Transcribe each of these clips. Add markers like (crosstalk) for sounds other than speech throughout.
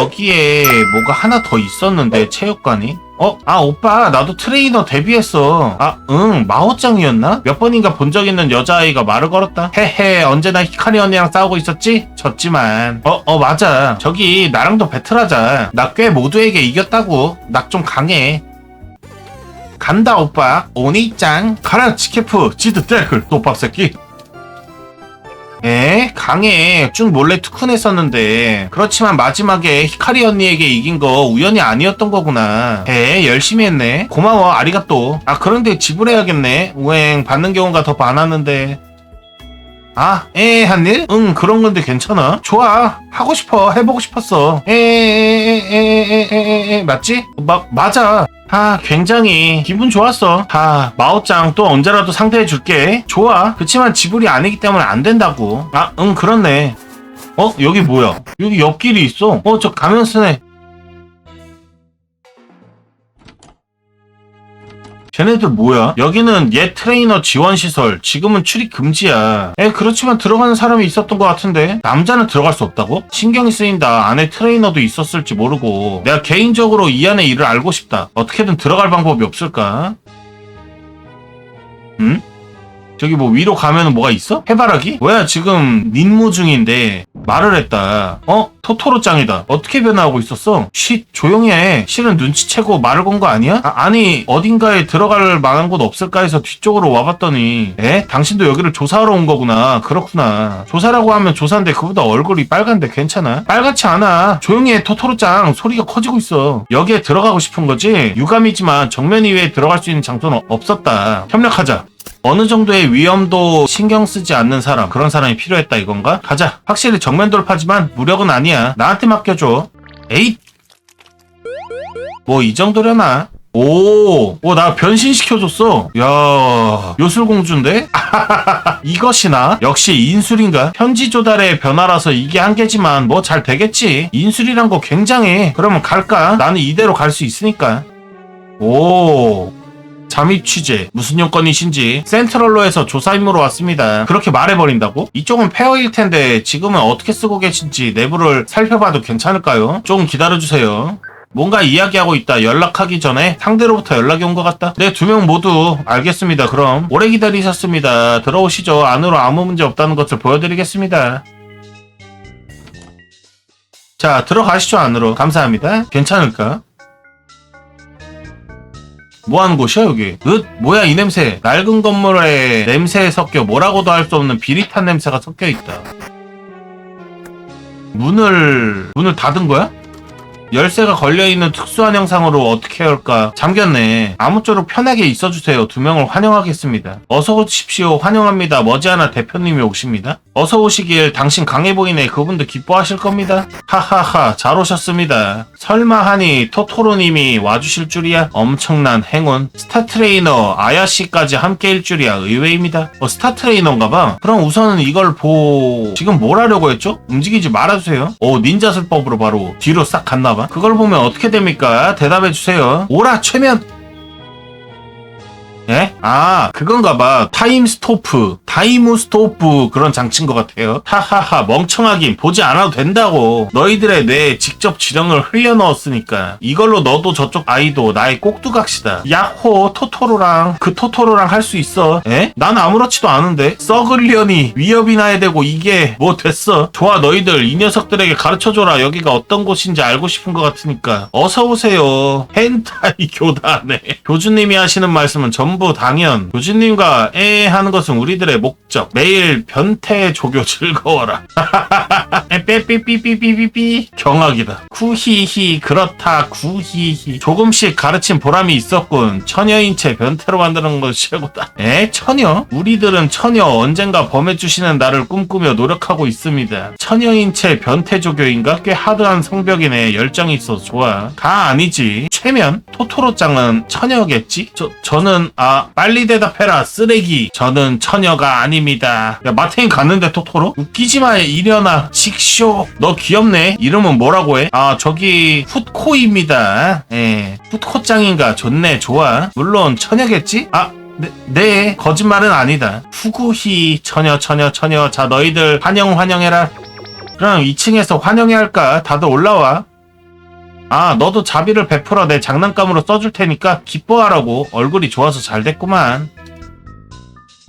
여기에 뭐가 하나 더 있었는데 체육관이? 어? 아 오빠 나도 트레이너 데뷔했어. 아 응 마호짱이었나? 몇 번인가 본 적 있는 여자아이가 말을 걸었다. 헤헤 언제나 히카리 언니랑 싸우고 있었지? 졌지만. 어어 맞아. 저기 나랑도 배틀하자. 나 꽤 모두에게 이겼다고. 나 좀 강해. 간다 오빠. 오니짱. 가라 치케프. 지드 떼글 노밥 새끼 에? 강해. 쭉 몰래 투쿤했었는데. 그렇지만 마지막에 히카리 언니에게 이긴 거 우연이 아니었던 거구나. 에 열심히 했네. 고마워 아리가또. 아 그런데 지불해야겠네. 우행 받는 경우가 더 많았는데 아, 에, 한 일? 응, 그런 건데 괜찮아. 좋아. 하고 싶어. 해보고 싶었어. 에, 에, 에, 에, 에, 에, 맞지? 마, 맞아. 아, 굉장히 기분 좋았어. 아, 마오짱 또 언제라도 상대해 줄게. 좋아. 그치만 지불이 아니기 때문에 안 된다고. 아, 응, 그렇네. 어, 여기 뭐야? 여기 옆길이 있어. 어, 저 가면 쓰네. 쟤네들 뭐야? 여기는 옛 트레이너 지원 시설. 지금은 출입 금지야. 에 그렇지만 들어가는 사람이 있었던 것 같은데 남자는 들어갈 수 없다고? 신경이 쓰인다. 안에 트레이너도 있었을지 모르고 내가 개인적으로 이 안의 일을 알고 싶다. 어떻게든 들어갈 방법이 없을까? 응? 저기 뭐 위로 가면은 뭐가 있어? 해바라기? 뭐야 지금 nin무 중인데 말을 했다. 어? 토토로 짱이다. 어떻게 변화하고 있었어? 쉿 조용히 해. 실은 눈치채고 말을 건 거 아니야? 아, 니 어딘가에 들어갈 만한 곳 없을까 해서 뒤쪽으로 와봤더니 에? 당신도 여기를 조사하러 온 거구나. 그렇구나. 조사라고 하면 조사인데 그보다 얼굴이 빨간데 괜찮아? 빨갛지 않아. 조용히 해 토토로 짱. 소리가 커지고 있어. 여기에 들어가고 싶은 거지? 유감이지만 정면 이외에 들어갈 수 있는 장소는 없었다. 협력하자. 어느 정도의 위험도 신경 쓰지 않는 사람 그런 사람이 필요했다 이건가? 가자 확실히 정면 돌파지만 무력은 아니야 나한테 맡겨줘 에잇 뭐 이 정도려나? 오, 오, 나 변신시켜줬어. 야, 요술공주인데? (laughs) 이것이나? 역시 인술인가? 현지 조달의 변화라서 이게 한계지만 뭐 잘 되겠지. 인술이란 거 굉장해. 그러면 갈까? 나는 이대로 갈 수 있으니까. 오, 잠입 취재 무슨 요건이신지 센트럴로에서 조사 임무로 왔습니다. 그렇게 말해버린다고? 이쪽은 페어일 텐데 지금은 어떻게 쓰고 계신지 내부를 살펴봐도 괜찮을까요? 좀 기다려주세요. 뭔가 이야기하고 있다. 연락하기 전에 상대로부터 연락이 온 것 같다. 네, 두 명 모두 알겠습니다. 그럼 오래 기다리셨습니다. 들어오시죠. 안으로 아무 문제 없다는 것을 보여드리겠습니다. 자, 들어가시죠 안으로. 감사합니다. 괜찮을까? 뭐 하는 곳이야 여기? 으 뭐야 이 냄새? 낡은 건물에 냄새에 섞여 뭐라고도 할 수 없는 비릿한 냄새가 섞여 있다. 문을 문을 닫은 거야? 열쇠가 걸려있는 특수한 형상으로 어떻게 할까? 잠겼네. 아무쪼록 편하게 있어주세요. 두 명을 환영하겠습니다. 어서 오십시오. 환영합니다. 머지않아 대표님이 오십니다. 어서 오시길 당신 강해 보이네. 그분도 기뻐하실 겁니다. 하하하. 잘 오셨습니다. 설마 하니 토토로님이 와주실 줄이야? 엄청난 행운. 스타 트레이너 아야씨까지 함께일 줄이야. 의외입니다. 어, 스타 트레이너인가봐. 그럼 우선은 이걸 보... 지금 뭘 하려고 했죠? 움직이지 말아주세요. 오 닌자 술법으로 바로 뒤로 싹 갔나봐. 그걸 보면 어떻게 됩니까? 대답해 주세요. 오라 최면! 예? 아, 그건가 봐. 타임 스토프, 타이무 스토프 그런 장치인 것 같아요. 하하하, 멍청하긴 보지 않아도 된다고. 너희들의 뇌에 직접 지령을 흘려넣었으니까. 이걸로 너도 저쪽 아이도 나의 꼭두각시다. 야호, 토토로랑 그 토토로랑 할 수 있어. 에? 난 아무렇지도 않은데. 썩으려니 위협이나 해야 되고 이게 뭐 됐어. 좋아, 너희들 이 녀석들에게 가르쳐줘라. 여기가 어떤 곳인지 알고 싶은 것 같으니까. 어서 오세요. (laughs) 헨타이 교단에. 교주님이 하시는 말씀은 전부 당연. 교주님과 에 하는 것은 우리들의 목적. 매일 변태 조교 (laughs) 즐거워라. (laughs) 빼삐삐삐삐삐삐 경악이다. 쿠히히 그렇다 구히히 조금씩 가르친 보람이 있었군. 처녀인 채 변태로 만드는 건 최고다. 에? 처녀? 우리들은 처녀 언젠가 범해주시는 나를 꿈꾸며 노력하고 있습니다. 처녀인 채 변태 조교인가? 꽤 하드한 성벽이네. 열정이 있어서 좋아. 가 아니지. 최면? 토토로짱은 처녀겠지? 저, 저는 아 빨리 대답해라 쓰레기. 저는 처녀가 아닙니다. 야 마탱이 갔는데 토토로? 웃기지 마 이려나. 식쇼. 너 귀엽네. 이름은 뭐라고 해? 아 저기 훗코입니다. 예. 훗코짱인가? 좋네 좋아. 물론 처녀겠지? 아 네, 네, 거짓말은 아니다. 후구히 처녀 처녀 처녀 자 너희들 환영 환영해라. 그럼 2층에서 환영해 할까? 다들 올라와. 아 너도 자비를 베풀어 내 장난감으로 써줄 테니까 기뻐하라고 얼굴이 좋아서 잘 됐구만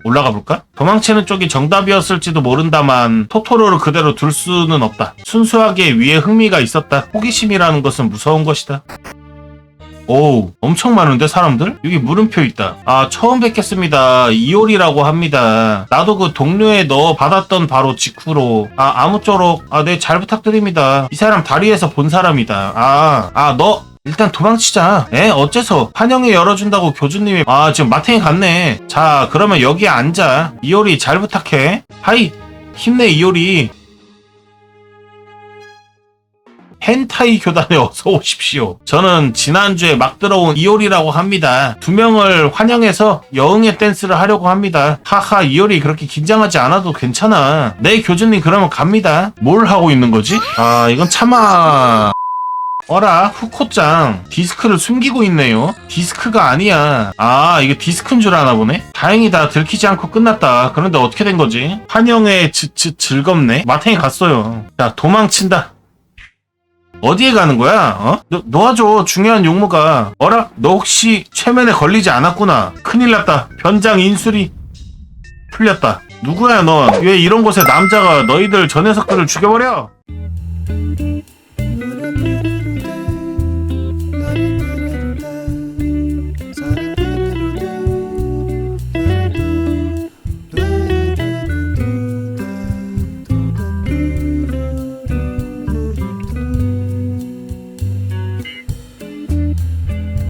올라가 볼까? 도망치는 쪽이 정답이었을지도 모른다만 토토로를 그대로 둘 수는 없다. 순수하게 위에 흥미가 있었다. 호기심이라는 것은 무서운 것이다. 오우 엄청 많은데 사람들? 여기 물음표 있다. 아 처음 뵙겠습니다. 이올이라고 합니다. 나도 그 동료에 넣어 받았던 바로 직후로 아 아무쪼록 아 네 잘 부탁드립니다. 이 사람 다리에서 본 사람이다. 아아 너 일단 도망치자. 에? 어째서? 환영회 열어준다고 교주님이, 아, 지금 마탱이 갔네. 자, 그러면 여기에 앉아. 이효리 잘 부탁해. 하이, 힘내, 이효리. 헨타이 교단에 어서 오십시오. 저는 지난주에 막 들어온 이효리라고 합니다. 두 명을 환영해서 여응의 댄스를 하려고 합니다. 하하, 이효리 그렇게 긴장하지 않아도 괜찮아. 네, 교주님 그러면 갑니다. 뭘 하고 있는 거지? 아, 이건 참아. 어라 후코짱 디스크를 숨기고 있네요 디스크가 아니야 아 이게 디스크인 줄 아나 보네 다행이다 들키지 않고 끝났다 그런데 어떻게 된 거지 환영회 즐겁네 마탱이 갔어요 자 도망친다 어디에 가는 거야? 어? 너, 놓아줘. 중요한 용무가. 어라 너 혹시 최면에 걸리지 않았구나. 큰일 났다. 변장 인술이 풀렸다. 누구야 넌? 왜 이런 곳에 남자가 너희들 저 녀석들을 죽여버려